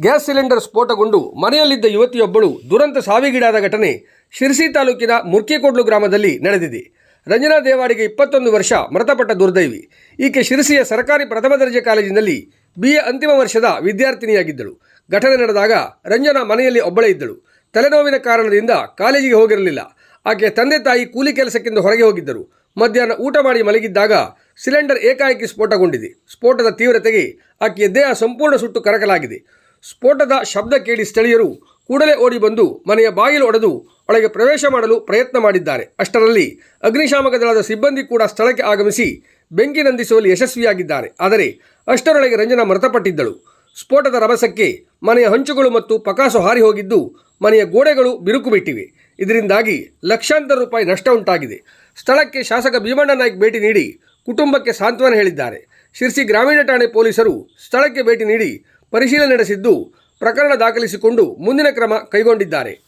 Gas cylinder ಸ್ಫೋಟಗೊಂಡು ಮನೆಯಲ್ಲಿದ್ದ ಯುವತಿಯೊಬ್ಬಳು ದುರಂತ ಸಾವಿಗೀಡಾದ ಘಟನೆ ಶಿರ್ಸಿ ತಾಲೂಕಿನ ಮುರ್ಕಿಕೋಡ್ಲು ಗ್ರಾಮದಲ್ಲಿ ನಡೆದಿದೆ. ರಂಜನಾ ದೇವಾಡಿಗೆ ಇಪ್ಪತ್ತೊಂದು ವರ್ಷ ಮೃತಪಟ್ಟ ದುರ್ದೈವಿ. ಈಕೆ ಶಿರಸಿಯ ಸರ್ಕಾರಿ ಪ್ರಥಮ ದರ್ಜೆ ಕಾಲೇಜಿನಲ್ಲಿ ಬಿ ಅಂತಿಮ ವರ್ಷದ ವಿದ್ಯಾರ್ಥಿನಿಯಾಗಿದ್ದಳು. ಘಟನೆ ನಡೆದಾಗ ರಂಜನಾ ಮನೆಯಲ್ಲಿ ಒಬ್ಬಳೇ ಇದ್ದಳು. ತಲೆನೋವಿನ ಕಾರಣದಿಂದ ಕಾಲೇಜಿಗೆ ಹೋಗಿರಲಿಲ್ಲ. ಆಕೆ ತಂದೆ ತಾಯಿ ಕೂಲಿ ಕೆಲಸಕ್ಕೆಂದು ಹೊರಗೆ ಹೋಗಿದ್ದರು. ಮಧ್ಯಾಹ್ನ ಊಟ ಮಾಡಿ ಮಲಗಿದ್ದಾಗ ಸಿಲಿಂಡರ್ ಏಕಾಏಕಿ ಸ್ಫೋಟಗೊಂಡಿದೆ. ಸ್ಫೋಟದ ತೀವ್ರತೆಗೆ ಆಕೆಯ ದೇಹ ಸಂಪೂರ್ಣ ಸುಟ್ಟು ಕರಕಲಾಗಿದೆ. ಸ್ಫೋಟದ ಶಬ್ದ ಕೇಳಿ ಸ್ಥಳೀಯರು ಕೂಡಲೇ ಓಡಿ ಬಂದು ಮನೆಯ ಬಾಗಿಲು ಒಡೆದು ಒಳಗೆ ಪ್ರವೇಶ ಮಾಡಲು ಪ್ರಯತ್ನ ಮಾಡಿದ್ದಾರೆ. ಅಷ್ಟರಲ್ಲಿ ಅಗ್ನಿಶಾಮಕ ದಳದ ಸಿಬ್ಬಂದಿ ಕೂಡ ಸ್ಥಳಕ್ಕೆ ಆಗಮಿಸಿ ಬೆಂಕಿ ನಂದಿಸುವಲ್ಲಿ ಯಶಸ್ವಿಯಾಗಿದ್ದಾರೆ. ಆದರೆ ಅಷ್ಟರೊಳಗೆ ರಂಜನಾ ಮೃತಪಟ್ಟಿದ್ದಳು. ಸ್ಫೋಟದ ರಭಸಕ್ಕೆ ಮನೆಯ ಹಂಚುಗಳು ಮತ್ತು ಪಕಾಸು ಹಾರಿ ಹೋಗಿದ್ದು ಮನೆಯ ಗೋಡೆಗಳು ಬಿರುಕು ಬಿಟ್ಟಿವೆ. ಇದರಿಂದಾಗಿ ಲಕ್ಷಾಂತರ ರೂಪಾಯಿ ನಷ್ಟ ಉಂಟಾಗಿದೆ. ಸ್ಥಳಕ್ಕೆ ಶಾಸಕ ಭೀಮಣ್ಣ ನಾಯ್ಕ್ ಭೇಟಿ ನೀಡಿ ಕುಟುಂಬಕ್ಕೆ ಸಾಂತ್ವನ ಹೇಳಿದ್ದಾರೆ. ಶಿರ್ಸಿ ಗ್ರಾಮೀಣ ಠಾಣೆ ಪೊಲೀಸರು ಸ್ಥಳಕ್ಕೆ ಭೇಟಿ ನೀಡಿ ಪರಿಶೀಲನೆ ನಡೆಸಿದ್ದು ಪ್ರಕರಣ ದಾಖಲಿಸಿಕೊಂಡು ಮುಂದಿನ ಕ್ರಮ ಕೈಗೊಂಡಿದ್ದಾರೆ.